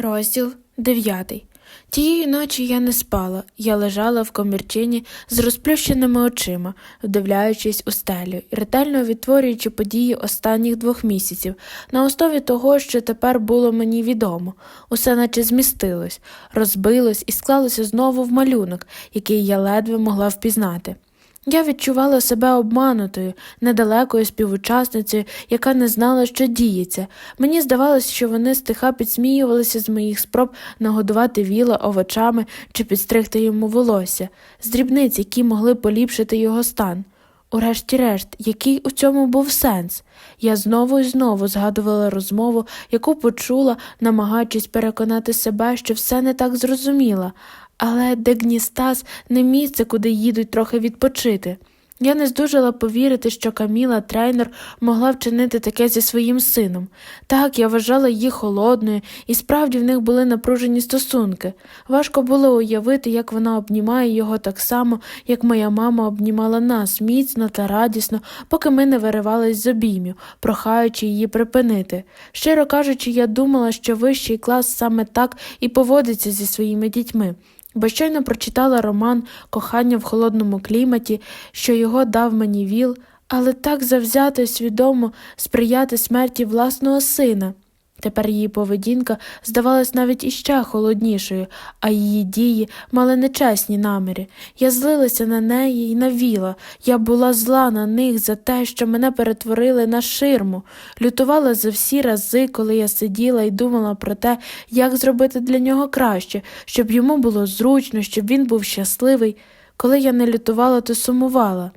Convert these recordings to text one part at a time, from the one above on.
Розділ 9. Тієї ночі я не спала, я лежала в комірчині з розплющеними очима, вдивляючись у стелю ретельно відтворюючи події останніх двох місяців, на основі того, що тепер було мені відомо, усе наче змістилось, розбилось і склалося знову в малюнок, який я ледве могла впізнати. Я відчувала себе обманутою, недалекою співучасницею, яка не знала, що діється. Мені здавалося, що вони стиха підсміювалися з моїх спроб нагодувати віла овочами чи підстригти йому волосся, з дрібниць, які могли поліпшити його стан. Урешті-решт, який у цьому був сенс? Я знову і знову згадувала розмову, яку почула, намагаючись переконати себе, що все не так зрозуміла, але Дегністас не місце, куди їдуть трохи відпочити. Я не здужала повірити, що Каміла, трейнер, могла вчинити таке зі своїм сином. Так, я вважала її холодною, і справді в них були напружені стосунки. Важко було уявити, як вона обнімає його так само, як моя мама обнімала нас міцно та радісно, поки ми не виривались з обіймів, прохаючи її припинити. Щиро кажучи, я думала, що вищий клас саме так і поводиться зі своїми дітьми бо щойно прочитала роман Кохання в холодному кліматі, що його дав мені віл, але так завзято й свідомо сприяти смерті власного сина. Тепер її поведінка здавалась навіть іще холоднішою, а її дії мали нечесні наміри. Я злилася на неї і на віла. Я була зла на них за те, що мене перетворили на ширму, лютувала за всі рази, коли я сиділа і думала про те, як зробити для нього краще, щоб йому було зручно, щоб він був щасливий. Коли я не лютувала, то сумувала.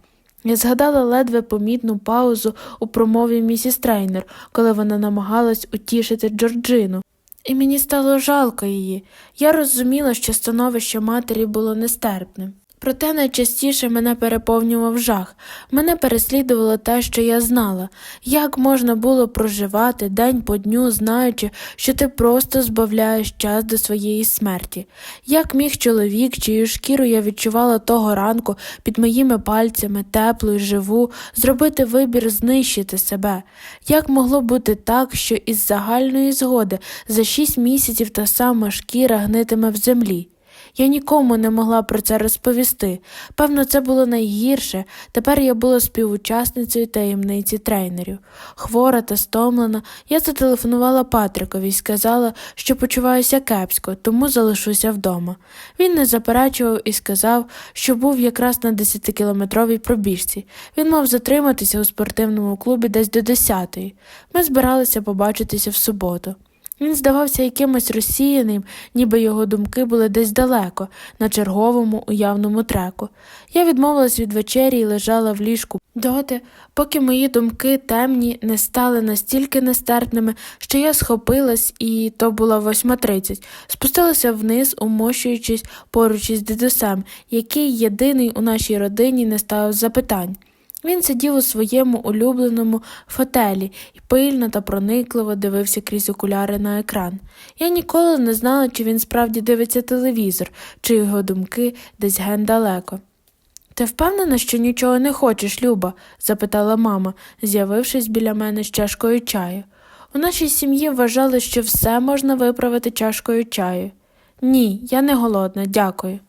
Я згадала ледве помітну паузу у промові місіс Трейнер, коли вона намагалась утішити Джорджину. І мені стало жалко її. Я розуміла, що становище матері було нестерпним. Проте найчастіше мене переповнював жах, мене переслідувало те, що я знала, як можна було проживати день по дню, знаючи, що ти просто збавляєш час до своєї смерті, як міг чоловік, чию шкіру я відчувала того ранку під моїми пальцями, теплу і живу, зробити вибір знищити себе, як могло бути так, що із загальної згоди за шість місяців та сама шкіра гнитиме в землі. Я нікому не могла про це розповісти. Певно, це було найгірше. Тепер я була співучасницею таємниці тренерів. Хвора та стомлена, я зателефонувала Патрикові і сказала, що почуваюся кепсько, тому залишуся вдома. Він не заперечував і сказав, що був якраз на 10-кілометровій пробіжці. Він мав затриматися у спортивному клубі десь до 10-ї. Ми збиралися побачитися в суботу. Він здавався якимось розсіяним, ніби його думки були десь далеко, на черговому уявному треку. Я відмовилась від вечері і лежала в ліжку доти, поки мої думки темні не стали настільки нестерпними, що я схопилась, і то була 8.30, спустилася вниз, умощуючись поруч із дідусем, який єдиний у нашій родині не ставив запитань. Він сидів у своєму улюбленому фотелі і пильно та проникливо дивився крізь окуляри на екран. Я ніколи не знала, чи він справді дивиться телевізор, чи його думки десь ген далеко. Ти впевнена, що нічого не хочеш, Люба? запитала мама, з'явившись біля мене з чашкою чаю. У нашій сім'ї вважали, що все можна виправити чашкою чаю. Ні, я не голодна, дякую.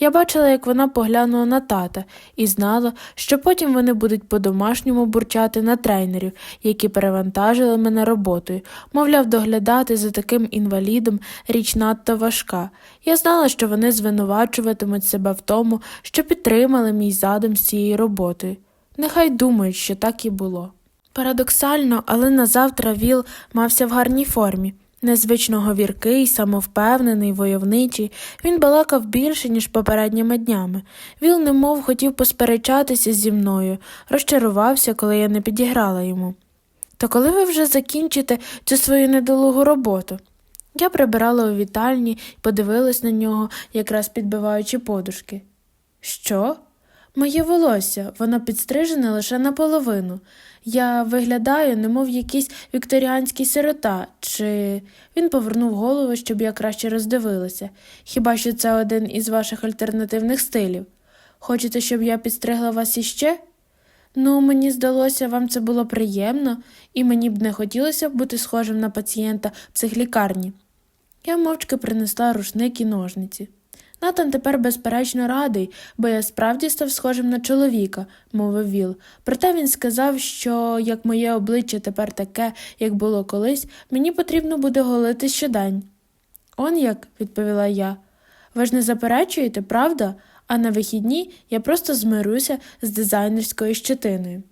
Я бачила, як вона поглянула на тата, і знала, що потім вони будуть по-домашньому бурчати на тренерів, які перевантажили мене роботою, мовляв, доглядати за таким інвалідом річ надто важка. Я знала, що вони звинувачуватимуть себе в тому, що підтримали мій задум з цією роботою. Нехай думають, що так і було. Парадоксально, але на завтра Віл мався в гарній формі. Незвично говіркий, самовпевнений, войовничий, він балакав більше, ніж попередніми днями. Віл немов хотів посперечатися зі мною, розчарувався, коли я не підіграла йому. То коли ви вже закінчите цю свою недолугу роботу? Я прибирала у вітальні і подивилась на нього, якраз підбиваючи подушки. Що? Моє волосся, воно підстрижене лише наполовину. Я виглядаю, немов якийсь вікторіанський сирота, чи він повернув голову, щоб я краще роздивилася. Хіба що це один із ваших альтернативних стилів? Хочете, щоб я підстригла вас іще? Ну, мені здалося, вам це було приємно, і мені б не хотілося бути схожим на пацієнта психлікарні. Я мовчки принесла рушник і ножниці. Натан тепер безперечно радий, бо я справді став схожим на чоловіка, мовив Віл. Проте він сказав, що як моє обличчя тепер таке, як було колись, мені потрібно буде голити щодень. Он як, відповіла я. Ви ж не заперечуєте, правда? А на вихідні я просто змирюся з дизайнерською щетиною.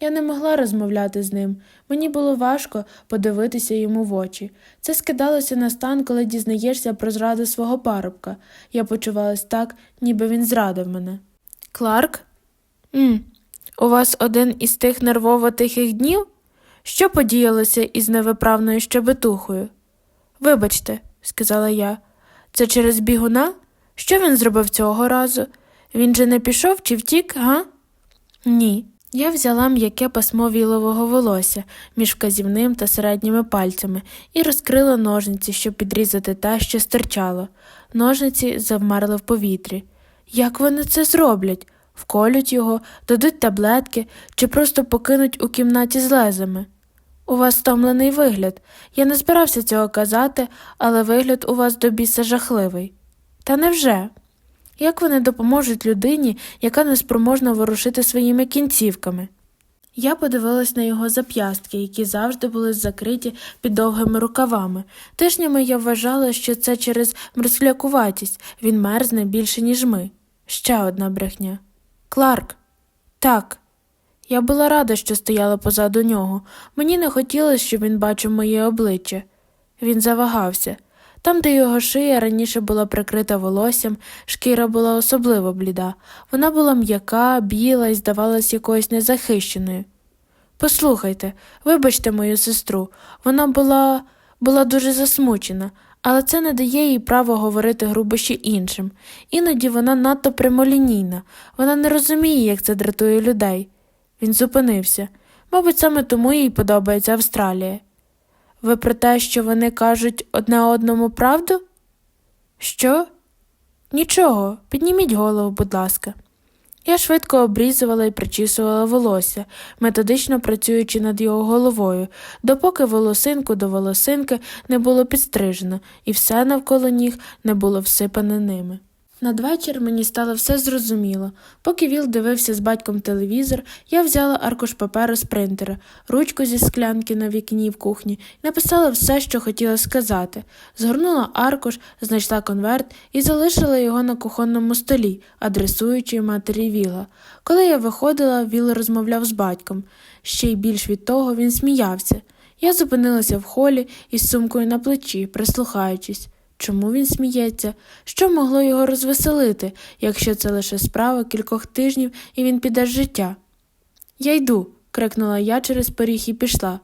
Я не могла розмовляти з ним. Мені було важко подивитися йому в очі. Це скидалося на стан, коли дізнаєшся про зраду свого парубка. Я почувалась так, ніби він зрадив мене. Кларк? м У вас один із тих нервово тихих днів? Що подіялося із невиправною щебетухою? Вибачте, сказала я, це через бігуна? Що він зробив цього разу? Він же не пішов чи втік, га? Ні. Я взяла м'яке пасмо вілового волосся між вказівним та середніми пальцями і розкрила ножниці, щоб підрізати те, що стирчало. Ножниці завмерли в повітрі. Як вони це зроблять? Вколють його, дадуть таблетки чи просто покинуть у кімнаті з лезами? У вас стомлений вигляд. Я не збирався цього казати, але вигляд у вас до біса жахливий. Та невже? Як вони допоможуть людині, яка неспроможна ворушити своїми кінцівками? Я подивилась на його зап'ястки, які завжди були закриті під довгими рукавами. Тижнями я вважала, що це через мрислякуватість він мерзне більше, ніж ми. Ще одна брехня. Кларк. Так. Я була рада, що стояла позаду нього. Мені не хотілося, щоб він бачив моє обличчя. Він завагався. Там, де його шия раніше була прикрита волоссям, шкіра була особливо бліда. Вона була м'яка, біла і здавалась якоюсь незахищеною. Послухайте, вибачте мою сестру, вона була була дуже засмучена, але це не дає їй права говорити грубощі іншим. Іноді вона надто прямолінійна, вона не розуміє, як це дратує людей. Він зупинився. Мабуть, саме тому їй подобається Австралія. Ви про те, що вони кажуть одне одному правду? Що? Нічого, підніміть голову, будь ласка. Я швидко обрізувала і причісувала волосся, методично працюючи над його головою, допоки волосинку до волосинки не було підстрижено, і все навколо ніг не було всипане ними. Надвечір мені стало все зрозуміло. Поки Віл дивився з батьком телевізор, я взяла аркуш паперу з принтера, ручку зі склянки на вікні в кухні і написала все, що хотіла сказати. Згорнула аркуш, знайшла конверт і залишила його на кухонному столі, адресуючи матері Віла. Коли я виходила, Віл розмовляв з батьком. Ще й більш від того він сміявся. Я зупинилася в холі із сумкою на плечі, прислухаючись. Чому він сміється? Що могло його розвеселити, якщо це лише справа кількох тижнів і він піде з життя? Я йду, крикнула я через поріг і пішла.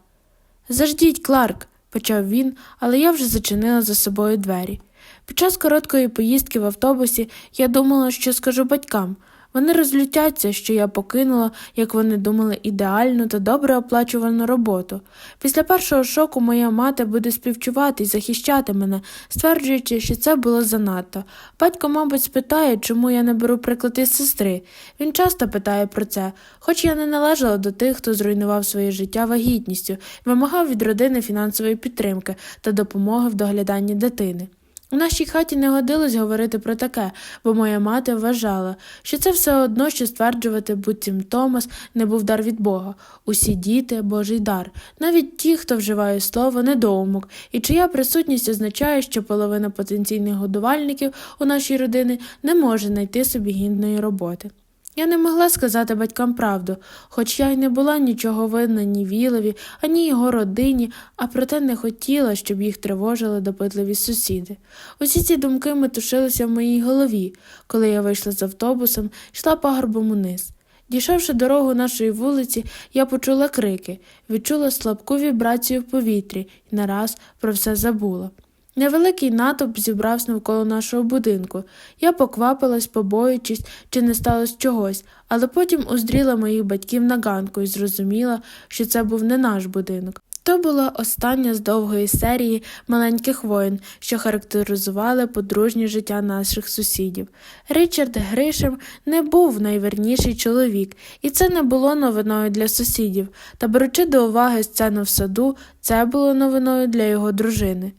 Заждіть, Кларк, почав він, але я вже зачинила за собою двері. Під час короткої поїздки в автобусі я думала, що скажу батькам. Вони розлютяться, що я покинула, як вони думали, ідеальну та добре оплачувану роботу. Після першого шоку моя мати буде співчувати і захищати мене, стверджуючи, що це було занадто. Батько, мабуть, спитає, чому я не беру приклад із сестри. Він часто питає про це, хоч я не належала до тих, хто зруйнував своє життя вагітністю, вимагав від родини фінансової підтримки та допомоги в догляданні дитини. У нашій хаті не годилось говорити про таке, бо моя мати вважала, що це все одно, що стверджувати, буцім Томас не був дар від Бога. Усі діти Божий дар, навіть ті, хто вживає слово недоумок, і чия присутність означає, що половина потенційних годувальників у нашій родині не може знайти собі гідної роботи. Я не могла сказати батькам правду, хоч я й не була нічого винна ні Вілові, ані його родині, а проте не хотіла, щоб їх тривожили допитливі сусіди. Усі ці думки метушилися в моїй голові, коли я вийшла з автобусом, йшла пагорбом униз. Дійшовши дорогу нашої вулиці, я почула крики, відчула слабку вібрацію в повітрі і нараз про все забула. Невеликий натовп зібрався навколо нашого будинку. Я поквапилась, побоюючись, чи не сталося чогось, але потім уздріла моїх батьків на ганку і зрозуміла, що це був не наш будинок. То була остання з довгої серії маленьких воїн, що характеризували подружнє життя наших сусідів. Ричард Гришем не був найверніший чоловік, і це не було новиною для сусідів, та беручи до уваги сцену в саду, це було новиною для його дружини.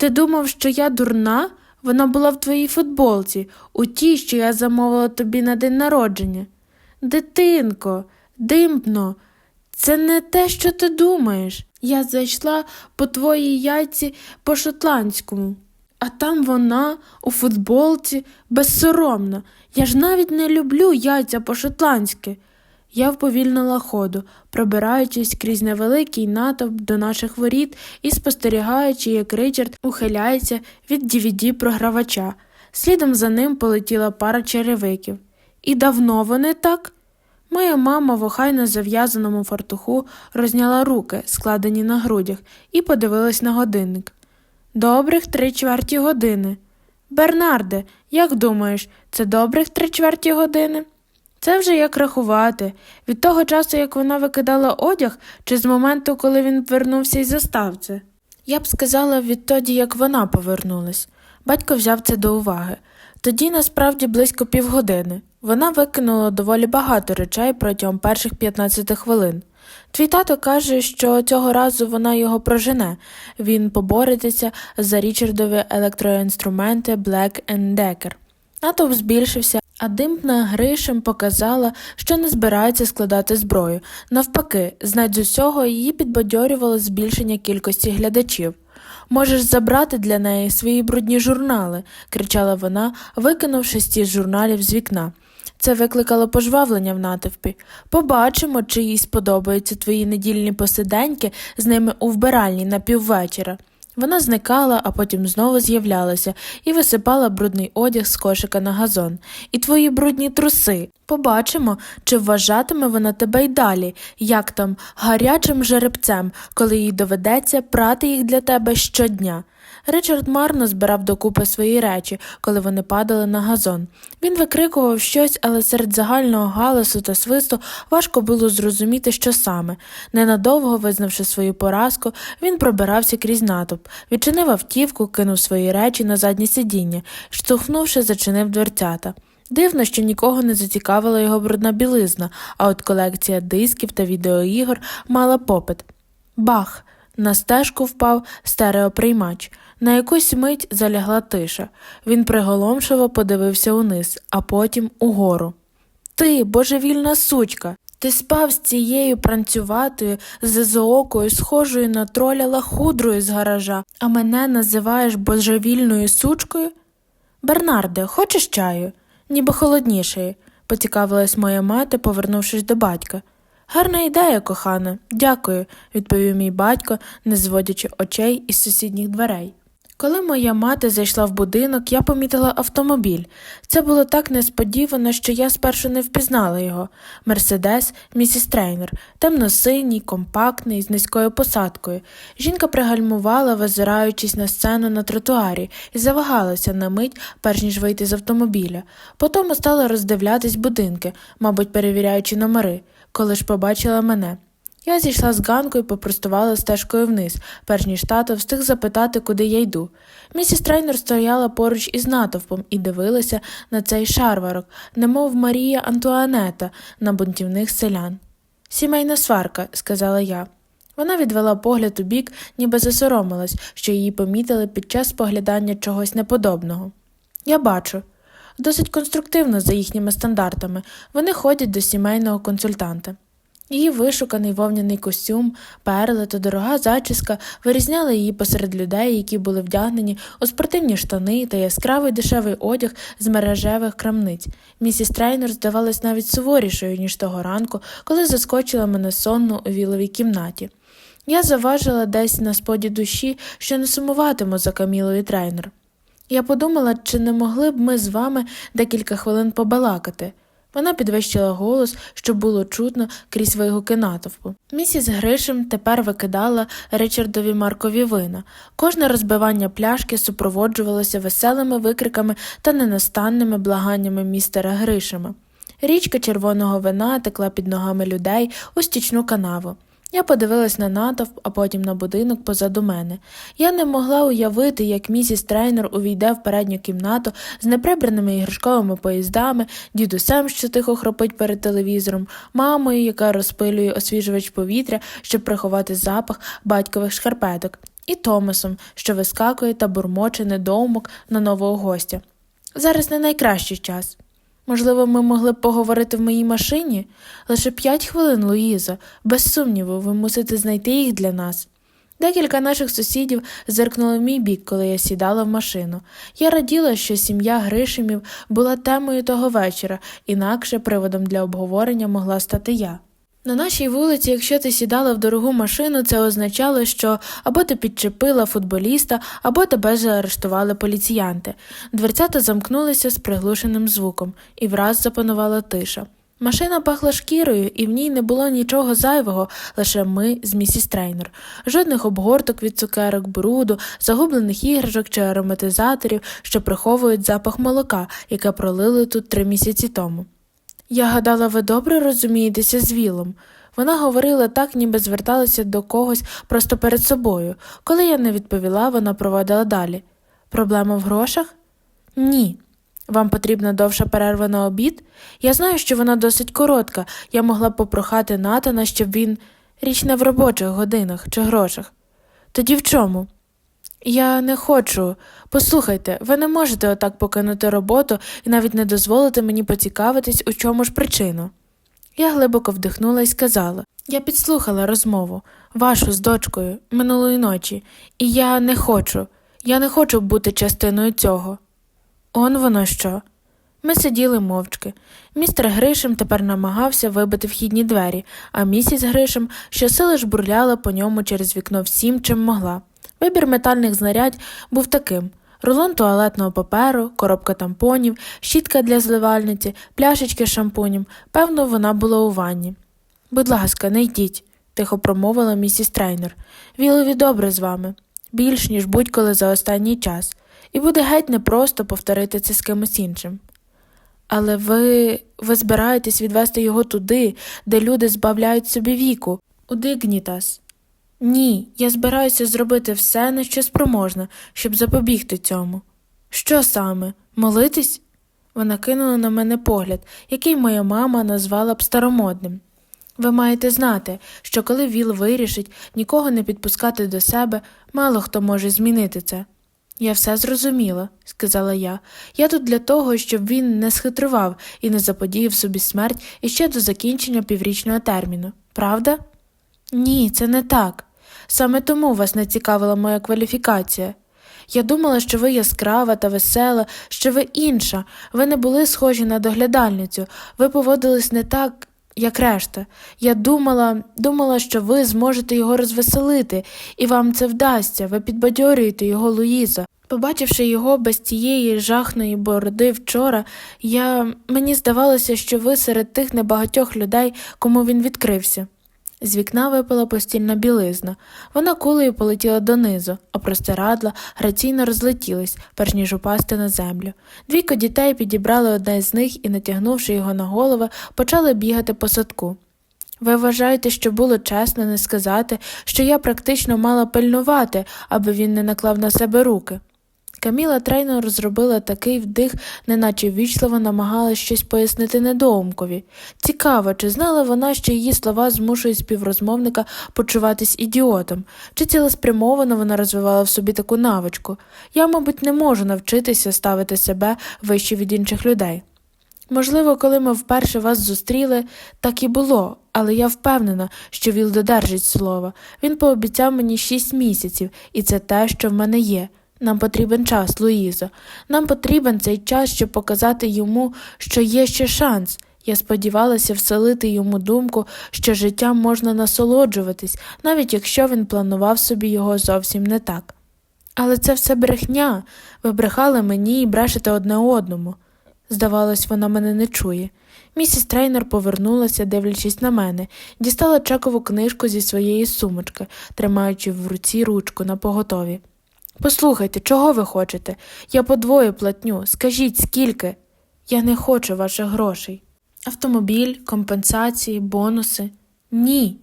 Ти думав, що я дурна? Вона була в твоїй футболці, у тій, що я замовила тобі на день народження. Дитинко, димбно, це не те, що ти думаєш. Я зайшла по твоїй яйці по шотландському, а там вона у футболці безсоромна. Я ж навіть не люблю яйця по шотландськи. Я вповільнила ходу, пробираючись крізь невеликий натовп до наших воріт і спостерігаючи, як Ричард ухиляється від dvd програвача. Слідом за ним полетіла пара черевиків. І давно вони так? Моя мама в охайно зав'язаному фартуху розняла руки, складені на грудях, і подивилась на годинник. Добрих три чверті години. Бернарде, як думаєш, це добрих три чверті години? Це вже як рахувати від того часу, як вона викидала одяг, чи з моменту, коли він вернувся із заставці? Я б сказала відтоді, як вона повернулась. Батько взяв це до уваги. Тоді насправді близько півгодини. Вона викинула доволі багато речей протягом перших 15 хвилин. Твій тато каже, що цього разу вона його прожене. Він побореться за Річардові електроінструменти Black Decker. Натовп збільшився, а димпна Гришем показала, що не збирається складати зброю. Навпаки, знать з усього її підбадьорювало збільшення кількості глядачів. Можеш забрати для неї свої брудні журнали, кричала вона, викинувши стіс журналів з вікна. Це викликало пожвавлення в натовпі. Побачимо, чи їй сподобаються твої недільні посиденьки з ними у вбиральні на піввечора. Вона зникала, а потім знову з'являлася і висипала брудний одяг з кошика на газон. І твої брудні труси. Побачимо, чи вважатиме вона тебе й далі, як там гарячим жеребцем, коли їй доведеться прати їх для тебе щодня. Ричард марно збирав докупи свої речі, коли вони падали на газон. Він викрикував щось, але серед загального галасу та свисту важко було зрозуміти, що саме. Ненадовго визнавши свою поразку, він пробирався крізь натовп, відчинив автівку, кинув свої речі на заднє сидіння, штовхнувши, зачинив дверцята. Дивно, що нікого не зацікавила його брудна білизна, а от колекція дисків та відеоігор мала попит. Бах! На стежку впав стереоприймач. На якусь мить залягла тиша. Він приголомшиво подивився униз, а потім угору. Ти, божевільна сучка, ти спав з цією пранцюватою, зезоокою, схожою на троля лахудрою з гаража, а мене називаєш божевільною сучкою? Бернарде, хочеш чаю? Ніби холоднішої, поцікавилась моя мати, повернувшись до батька. Гарна ідея, кохана, дякую, відповів мій батько, не зводячи очей із сусідніх дверей. Коли моя мати зайшла в будинок, я помітила автомобіль. Це було так несподівано, що я спершу не впізнала його. Мерседес, місіс Трейнер, темно-синій, компактний, з низькою посадкою. Жінка пригальмувала, визираючись на сцену на тротуарі, і завагалася на мить, перш ніж вийти з автомобіля. Потім стала роздивлятись будинки, мабуть, перевіряючи номери, коли ж побачила мене. Я зійшла з ганку і попростувала стежкою вниз, перш ніж тато встиг запитати, куди я йду. Місіс Трейнер стояла поруч із натовпом і дивилася на цей шарварок, немов Марія Антуанета на бунтівних селян. Сімейна сварка, сказала я. Вона відвела погляд у бік, ніби засоромилась, що її помітили під час споглядання чогось неподобного. Я бачу. Досить конструктивно за їхніми стандартами. Вони ходять до сімейного консультанта. Її вишуканий вовняний костюм, перли та дорога зачіска вирізняли її посеред людей, які були вдягнені у спортивні штани та яскравий дешевий одяг з мережевих крамниць. Місіс Трейнер здавалась навіть суворішою, ніж того ранку, коли заскочила мене сонну у віловій кімнаті. Я заважила десь на споді душі, що не сумуватиму за Камілою Трейнер. Я подумала, чи не могли б ми з вами декілька хвилин побалакати. Вона підвищила голос, щоб було чутно крізь вигуки натовпу. Місіс Гришем тепер викидала Ричардові Маркові вина. Кожне розбивання пляшки супроводжувалося веселими викриками та ненастанними благаннями містера Гришема. Річка червоного вина текла під ногами людей у стічну канаву. Я подивилась на натовп, а потім на будинок позаду мене. Я не могла уявити, як місіс трейнер увійде в передню кімнату з неприбраними іграшковими поїздами, дідусем, що тихо хропить перед телевізором, мамою, яка розпилює освіжувач повітря, щоб приховати запах батькових шкарпеток, і Томасом, що вискакує та бурмоче недоумок на нового гостя. Зараз не найкращий час. Можливо, ми могли б поговорити в моїй машині? Лише п'ять хвилин, Луїза. Без сумніву, ви мусите знайти їх для нас. Декілька наших сусідів зиркнули в мій бік, коли я сідала в машину. Я раділа, що сім'я Гришимів була темою того вечора, інакше приводом для обговорення могла стати я. На нашій вулиці, якщо ти сідала в дорогу машину, це означало, що або ти підчепила футболіста, або тебе заарештували поліціянти. Дверцята замкнулися з приглушеним звуком, і враз запанувала тиша. Машина пахла шкірою, і в ній не було нічого зайвого, лише ми з місіс Трейнер. Жодних обгорток від цукерок, бруду, загублених іграшок чи ароматизаторів, що приховують запах молока, яке пролили тут три місяці тому. Я гадала, ви добре розумієтеся з Вілом. Вона говорила так, ніби зверталася до когось просто перед собою. Коли я не відповіла, вона проводила далі. Проблема в грошах? Ні. Вам потрібна довша перерва на обід? Я знаю, що вона досить коротка. Я могла б попрохати Натана, щоб він. Річ не в робочих годинах чи грошах. Тоді в чому? Я не хочу. Послухайте, ви не можете отак покинути роботу і навіть не дозволити мені поцікавитись, у чому ж причину. Я глибоко вдихнула і сказала я підслухала розмову, вашу з дочкою, минулої ночі, і я не хочу, я не хочу бути частиною цього. Он воно що. Ми сиділи мовчки. Містер Гришем тепер намагався вибити вхідні двері, а місіс Гришем щосили жбурляла по ньому через вікно всім, чим могла. Вибір метальних знарядь був таким рулон туалетного паперу, коробка тампонів, щітка для зливальниці, пляшечки з шампунем. Певно, вона була у ванні. Будь ласка, не йдіть, тихо промовила місіс Трейнер. Вілові добре з вами, більш, ніж будь-коли за останній час, і буде геть непросто повторити це з кимось іншим. Але ви ви збираєтесь відвести його туди, де люди збавляють собі віку, у Дигнітас. Ні, я збираюся зробити все, на що спроможна, щоб запобігти цьому. Що саме? Молитись? Вона кинула на мене погляд, який моя мама назвала б старомодним. Ви маєте знати, що коли Віл вирішить нікого не підпускати до себе, мало хто може змінити це. Я все зрозуміла, сказала я. Я тут для того, щоб він не схитрував і не заподіяв собі смерть іще до закінчення піврічного терміну. Правда? Ні, це не так. Саме тому вас не цікавила моя кваліфікація. Я думала, що ви яскрава та весела, що ви інша, ви не були схожі на доглядальницю, ви поводились не так, як решта. Я думала, думала, що ви зможете його розвеселити, і вам це вдасться, ви підбадьорюєте його Луїза. Побачивши його без тієї жахної бороди вчора, я мені здавалося, що ви серед тих небагатьох людей, кому він відкрився. З вікна випала постільна білизна. Вона кулею полетіла донизу, а простирадла граційно розлетілись, перш ніж упасти на землю. Двійко дітей підібрали одне з них і, натягнувши його на голови, почали бігати по садку. Ви вважаєте, що було чесно не сказати, що я практично мала пильнувати, аби він не наклав на себе руки. Каміла трейно розробила такий вдих, неначе ввічливо намагалась щось пояснити недоумкові. Цікаво, чи знала вона, що її слова змушують співрозмовника почуватись ідіотом, чи цілеспрямовано вона розвивала в собі таку навичку. Я, мабуть, не можу навчитися ставити себе вище від інших людей. Можливо, коли ми вперше вас зустріли, так і було, але я впевнена, що Віл додержить слова. Він пообіцяв мені шість місяців, і це те, що в мене є. Нам потрібен час, Луїзо. Нам потрібен цей час, щоб показати йому, що є ще шанс. Я сподівалася вселити йому думку, що життям можна насолоджуватись, навіть якщо він планував собі його зовсім не так. Але це все брехня. Ви брехали мені і брешете одне одному. Здавалось, вона мене не чує. Місіс трейнер повернулася, дивлячись на мене, дістала чекову книжку зі своєї сумочки, тримаючи в руці ручку на поготові. Послухайте, чого ви хочете? Я подвою платню. Скажіть, скільки? Я не хочу ваших грошей. Автомобіль, компенсації, бонуси? Ні.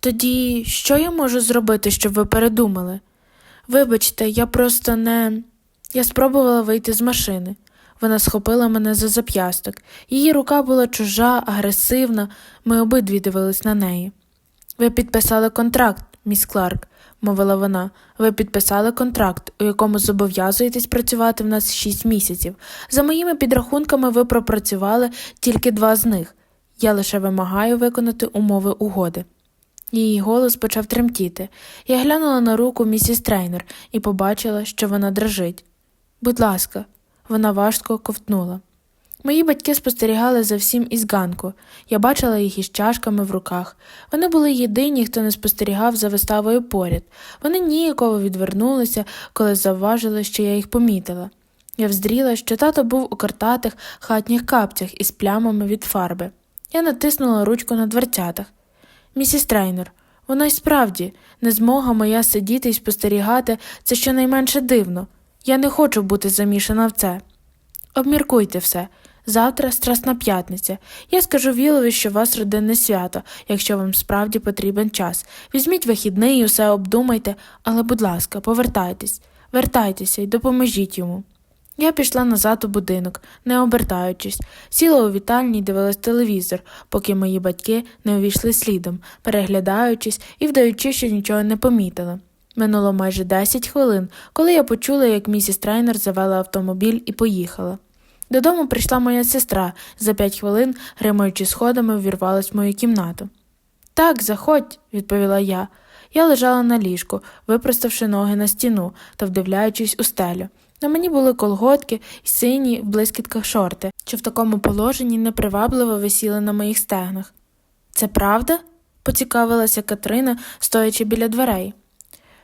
Тоді що я можу зробити, щоб ви передумали? Вибачте, я просто не. Я спробувала вийти з машини. Вона схопила мене за зап'ясток. Її рука була чужа, агресивна, ми обидві дивились на неї. Ви підписали контракт, міс Кларк. Мовила вона. Ви підписали контракт, у якому зобов'язуєтесь працювати в нас шість місяців. За моїми підрахунками, ви пропрацювали тільки два з них. Я лише вимагаю виконати умови угоди. Її голос почав тремтіти. Я глянула на руку місіс Трейнер і побачила, що вона дрожить. Будь ласка, вона важко ковтнула. Мої батьки спостерігали за всім із ганку. Я бачила їх із чашками в руках. Вони були єдині, хто не спостерігав за виставою поряд. Вони ніяково відвернулися, коли завважили, що я їх помітила. Я вздріла, що тато був у картатих хатніх капцях із плямами від фарби. Я натиснула ручку на дверцятах. Місіс Трейнер, вона й справді, не змога моя сидіти і спостерігати це щонайменше дивно. Я не хочу бути замішана в це. Обміркуйте все. Завтра страсна п'ятниця. Я скажу Вілові, що у вас родинне свято, якщо вам справді потрібен час. Візьміть вихідний і усе обдумайте, але, будь ласка, повертайтесь, вертайтеся і допоможіть йому. Я пішла назад у будинок, не обертаючись, сіла у вітальні і дивилась телевізор, поки мої батьки не увійшли слідом, переглядаючись і вдаючи, що нічого не помітили. Минуло майже 10 хвилин, коли я почула, як місіс Трейнер завела автомобіль і поїхала. Додому прийшла моя сестра, за п'ять хвилин, гримаючи сходами, ввірвалась в мою кімнату. Так, заходь, відповіла я. Я лежала на ліжку, випроставши ноги на стіну та вдивляючись у стелю. На мені були колготки і сині в блискітках шорти, що в такому положенні непривабливо висіли на моїх стегнах. Це правда? поцікавилася Катрина, стоячи біля дверей.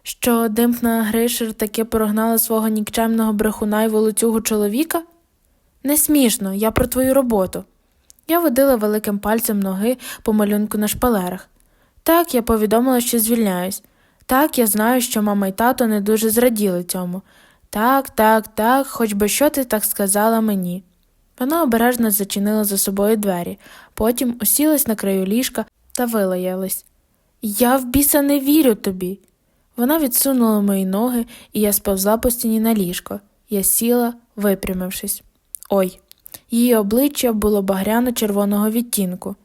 Що димпна Гришер таки прогнала свого нікчемного брехуна й волоцюгу чоловіка? Не смішно, я про твою роботу. Я водила великим пальцем ноги по малюнку на шпалерах. Так, я повідомила, що звільняюсь. Так, я знаю, що мама й тато не дуже зраділи цьому. Так, так, так, хоч би що ти так сказала мені. Вона обережно зачинила за собою двері, потім усілась на краю ліжка та вилаялась. Я в біса не вірю тобі. Вона відсунула мої ноги, і я сповзла по стіні на ліжко. Я сіла, випрямившись. Ой, її обличчя було багряно-червоного відтінку.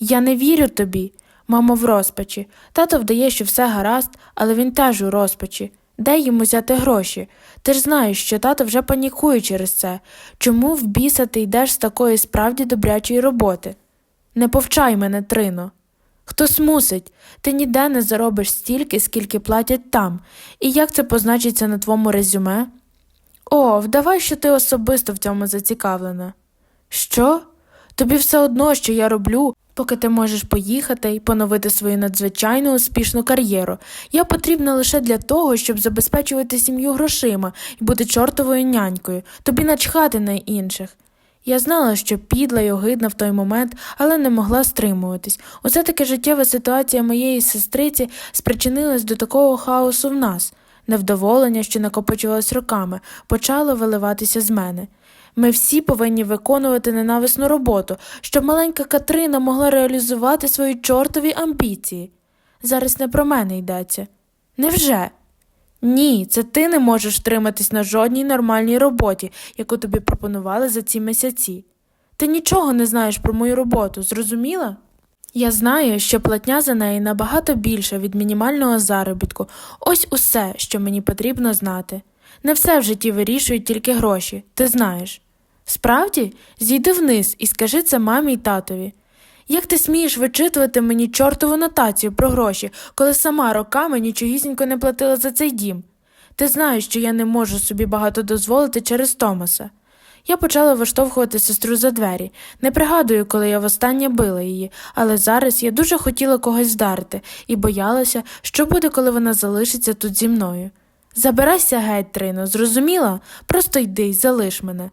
Я не вірю тобі. Мамо в розпачі. Тато вдає, що все гаразд, але він теж у розпачі. Де йому взяти гроші? Ти ж знаєш, що тато вже панікує через це. Чому в біса ти йдеш з такої справді добрячої роботи? Не повчай мене, Трино. Хтось мусить, ти ніде не заробиш стільки, скільки платять там, і як це позначиться на твоєму резюме? О, вдавай, що ти особисто в цьому зацікавлена. Що? Тобі все одно, що я роблю, поки ти можеш поїхати і поновити свою надзвичайно успішну кар'єру. Я потрібна лише для того, щоб забезпечувати сім'ю грошима і бути чортовою нянькою, тобі начхати на інших. Я знала, що підла й огидна в той момент, але не могла стримуватись. Усе таки життєва ситуація моєї сестриці спричинилась до такого хаосу в нас. Невдоволення, що накопичувалось роками, почало виливатися з мене. Ми всі повинні виконувати ненависну роботу, щоб маленька Катрина могла реалізувати свої чортові амбіції. Зараз не про мене йдеться. Невже? Ні, це ти не можеш втриматись на жодній нормальній роботі, яку тобі пропонували за ці місяці. Ти нічого не знаєш про мою роботу, зрозуміла? Я знаю, що платня за неї набагато більша від мінімального заробітку. Ось усе, що мені потрібно знати. Не все в житті вирішують тільки гроші, ти знаєш. Справді, зійди вниз і скажи це мамі й татові. Як ти смієш вичитувати мені чортову нотацію про гроші, коли сама роками нічогісінько не платила за цей дім? Ти знаєш, що я не можу собі багато дозволити через Томаса. Я почала виштовхувати сестру за двері. Не пригадую, коли я востаннє била її, але зараз я дуже хотіла когось вдарити і боялася, що буде, коли вона залишиться тут зі мною. Забирайся геть, Трино, зрозуміла? Просто йди й залиш мене.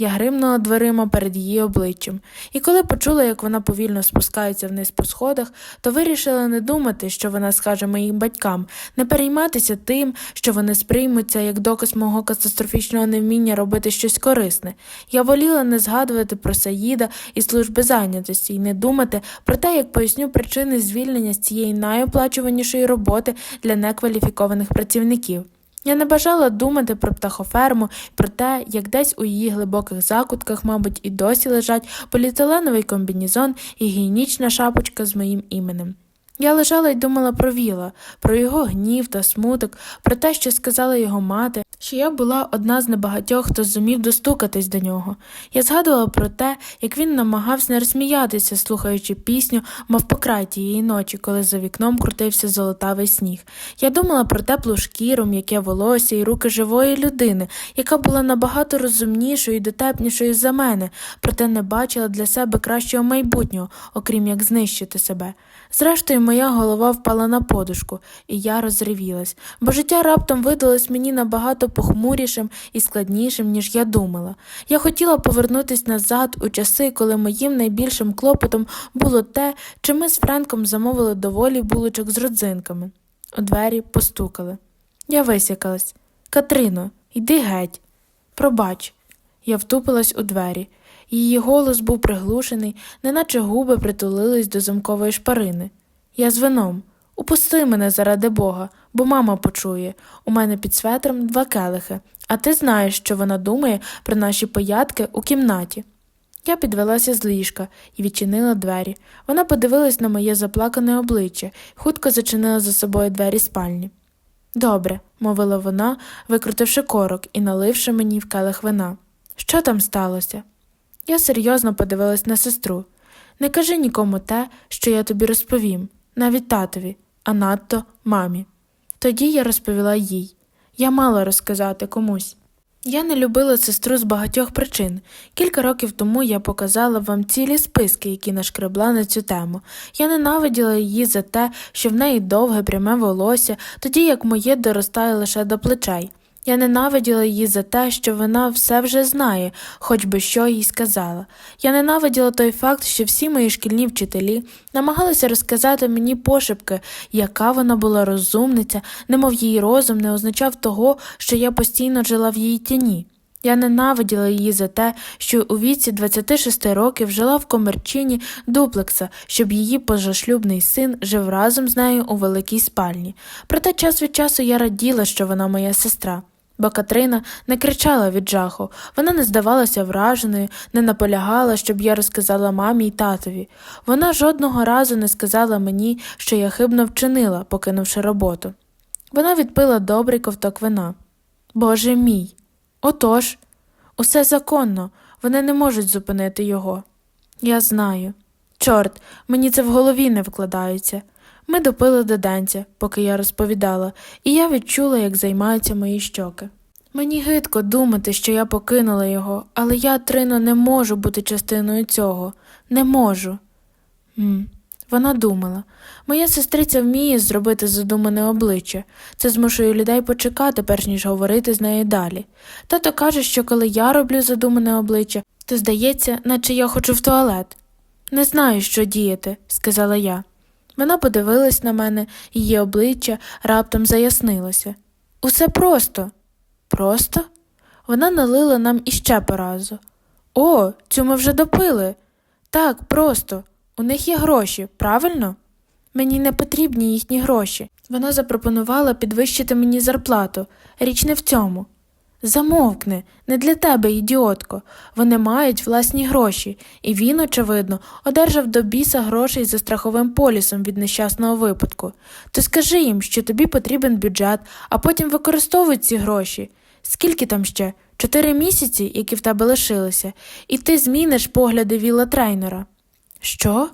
Я гримнула дверима перед її обличчям, і коли почула, як вона повільно спускається вниз по сходах, то вирішила не думати, що вона скаже моїм батькам, не перейматися тим, що вони сприймуться як доказ мого катастрофічного невміння робити щось корисне. Я воліла не згадувати про Саїда і служби зайнятості і не думати про те, як поясню причини звільнення з цієї найоплачуванішої роботи для некваліфікованих працівників. Я не бажала думати про птахоферму, про те, як десь у її глибоких закутках, мабуть, і досі лежать поліетиленовий комбінізон і гігієнічна шапочка з моїм іменем. Я лежала й думала про Віла, про його гнів та смуток, про те, що сказала його мати, що я була одна з небагатьох, хто зумів достукатись до нього. Я згадувала про те, як він намагався не розсміятися, слухаючи пісню, мов покрай тієї ночі, коли за вікном крутився золотавий сніг. Я думала про теплу шкіру, м'яке волосся і руки живої людини, яка була набагато розумнішою і дотепнішою за мене, проте не бачила для себе кращого майбутнього, окрім як знищити себе. Зрештою, моя голова впала на подушку, і я розривілась, бо життя раптом видалось мені набагато похмурішим і складнішим, ніж я думала. Я хотіла повернутися назад у часи, коли моїм найбільшим клопотом було те, чи ми з Френком замовили доволі булочок з родзинками. У двері постукали. Я висякалась. Катрино, йди геть. Пробач. Я втупилась у двері. Її голос був приглушений, неначе губи притулились до замкової шпарини. Я з вином. Упусти мене заради Бога, бо мама почує. У мене під светром два келихи, а ти знаєш, що вона думає про наші поядки у кімнаті. Я підвелася з ліжка і відчинила двері. Вона подивилась на моє заплакане обличчя хутко зачинила за собою двері спальні. Добре, мовила вона, викрутивши корок і наливши мені в келих вина. Що там сталося? Я серйозно подивилась на сестру. Не кажи нікому те, що я тобі розповім, навіть татові, а надто мамі. Тоді я розповіла їй. Я мала розказати комусь. Я не любила сестру з багатьох причин. Кілька років тому я показала вам цілі списки, які нашкребла на цю тему. Я ненавиділа її за те, що в неї довге пряме волосся, тоді як моє доростає лише до плечей. Я ненавиділа її за те, що вона все вже знає, хоч би що їй сказала. Я ненавиділа той факт, що всі мої шкільні вчителі намагалися розказати мені пошепки, яка вона була розумниця, немов її розум не означав того, що я постійно жила в її тіні. Я ненавиділа її за те, що у віці 26 років жила в комерчині дуплекса, щоб її позашлюбний син жив разом з нею у великій спальні. Проте час від часу я раділа, що вона моя сестра. Бо Катрина не кричала від жаху, вона не здавалася враженою, не наполягала, щоб я розказала мамі й татові. Вона жодного разу не сказала мені, що я хибно вчинила, покинувши роботу. Вона відпила добрий ковток вина. Боже мій. Отож, усе законно, вони не можуть зупинити його. Я знаю. Чорт, мені це в голові не вкладається. Ми допили до денця, поки я розповідала, і я відчула, як займаються мої щоки. Мені гидко думати, що я покинула його, але я, Трино, не можу бути частиною цього. Не можу. М. Вона думала. Моя сестриця вміє зробити задумане обличчя. Це змушує людей почекати, перш ніж говорити з нею далі. Тато каже, що коли я роблю задумане обличчя, то здається, наче я хочу в туалет. Не знаю, що діяти, сказала я. Вона подивилась на мене, її обличчя раптом заяснилося. Усе просто. Просто? Вона налила нам іще по разу. О, цю ми вже допили. Так, просто. У них є гроші, правильно? Мені не потрібні їхні гроші. Вона запропонувала підвищити мені зарплату. Річ не в цьому. Замовкни, не для тебе, ідіотко. Вони мають власні гроші, і він, очевидно, одержав до біса грошей за страховим полісом від нещасного випадку. То скажи їм, що тобі потрібен бюджет, а потім використовуй ці гроші. Скільки там ще? Чотири місяці, які в тебе лишилися, і ти зміниш погляди Віла Трейнера. Що?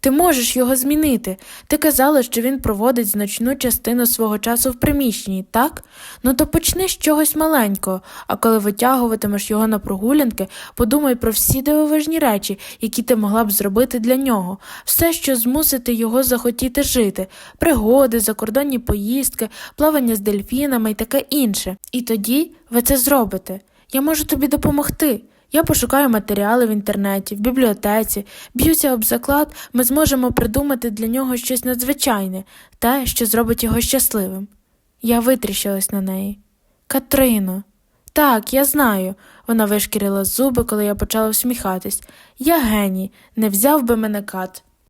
Ти можеш його змінити. Ти казала, що він проводить значну частину свого часу в приміщенні, так? Ну то почни з чогось маленького, а коли витягуватимеш його на прогулянки, подумай про всі дивовижні речі, які ти могла б зробити для нього, все, що змусити його захотіти жити, пригоди, закордонні поїздки, плавання з дельфінами і таке інше. І тоді ви це зробите. Я можу тобі допомогти. Я пошукаю матеріали в інтернеті, в бібліотеці, б'юся об заклад, ми зможемо придумати для нього щось надзвичайне, те, що зробить його щасливим. Я витріщилась на неї. Катрино. Так, я знаю. Вона вишкірила зуби, коли я почала всміхатись. Я геній, не взяв би мене кат.